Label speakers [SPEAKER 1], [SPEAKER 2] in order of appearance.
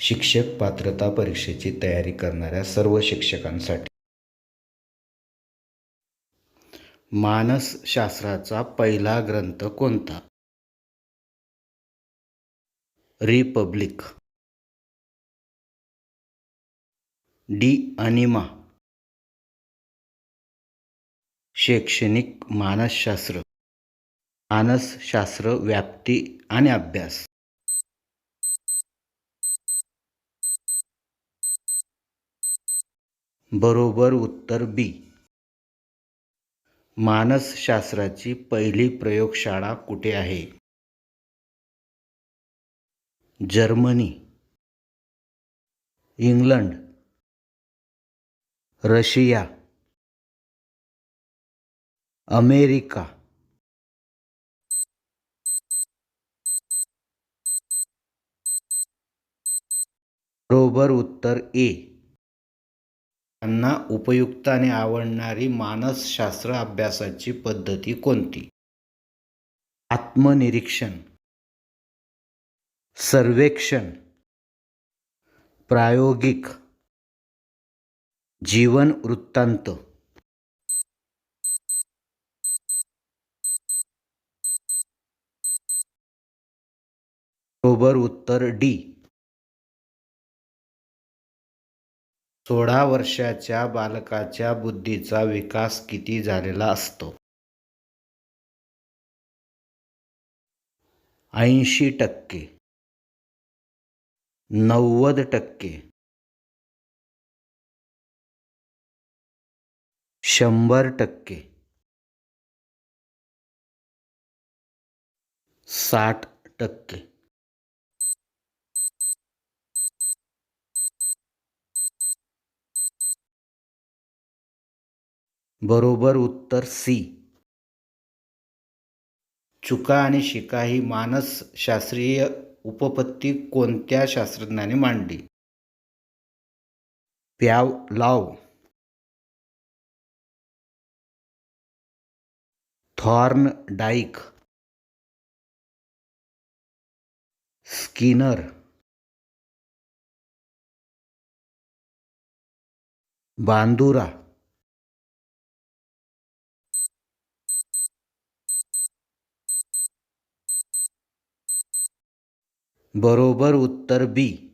[SPEAKER 1] शिक्षक पात्रता परीक्षेची तयारी करणाऱ्या सर्व शिक्षकांसाठी. मानसशास्त्राचा पहिला ग्रंथ कोणता? रिपब्लिक. De Anima. शैक्षणिक मानसशास्त्र. मानसशास्त्र व्याप्ती आणि अभ्यास. बरोबर उत्तर बी. मानसशास्त्राची पहिली प्रयोगशाळा कुठे आहे? Germany England Russia America. बरोबर उत्तर ए. त्यांना उपयुक्त आणि आवडणारी मानसशास्त्र अभ्यासाची पद्धती कोणती? आत्मनिरीक्षण सर्वेक्षण प्रायोगिक जीवन वृत्तांत. बरोबर उत्तर डी. सोळा वर्षाच्या बालकाच्या बुद्धीचा विकास किती झालेला असतो? ऐंशी टक्के. नव्वद टक्के. शंभर टक्के. साठ टक्के. बरोबर उत्तर सी चुका आणि शिका ही मानसशास्त्रीय उपपत्ती कोणत्या शास्त्रज्ञाने मांडली? Pavlov. Thorndike. Skinner. Bandura. बरोबर उत्तर बी.